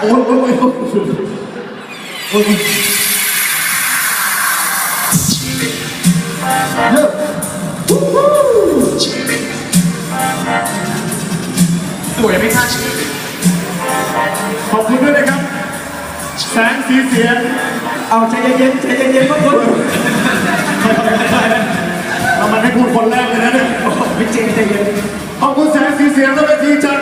โอ้ยโอ้ยโอ้ยโอ้ยโอ้ยเลิกวู้ฮู้สวยไหมคะขอบคุณด้วยนะครับแสงสีเสียงเอาใจเย็นๆใจเย็นๆพวกคุณเรามันให้พูดคนแรกเลยนะเนี่ยพี่เจนใจเย็นขอบคุณแสงสีเสียงและเวทีจา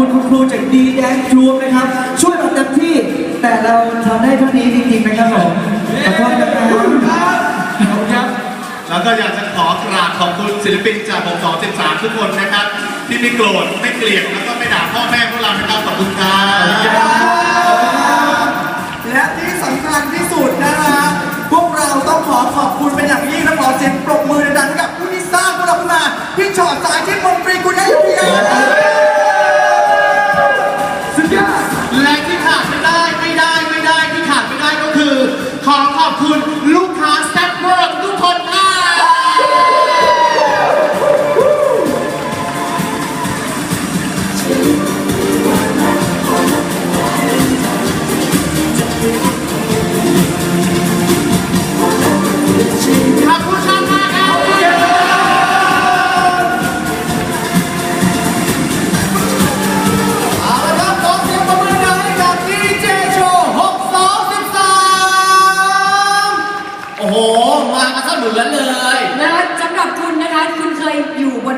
ครับต้องขอขอบคุณคุณครูจากดีแดนทรูมนะครับ ช่วยเราเต็มที่ แต่เราทำได้เท่านี้จริงๆนะครับผมขอโทษนะครับขอบคุณครับแล้วก็อยากจะขอกราบขอบคุณศิลปินจากผม213 ทุกคนนะครับ ที่ไม่โกรธไม่เกลียดแล้วก็ไม่ด่าพ่อแม่พวกเรานะครับขอบคุณครับและที่สำคัญที่สุดนะฮะพวกเราต้องขอขอบคุณเป็นอย่างยิ่งและขอเสียงปรบมือดังๆให้กับผู้ที่สร้างพวกเราขึ้นมาพี่ชอดสายที่มนตรีคุณอยุธยา ขอขอบคุณ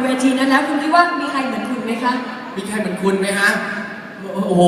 เวทีนั้นแล้วคุณคิดว่ามีใครเหมือนคุณไหมคะ มีใครเหมือนคุณไหมฮะ โอ้โห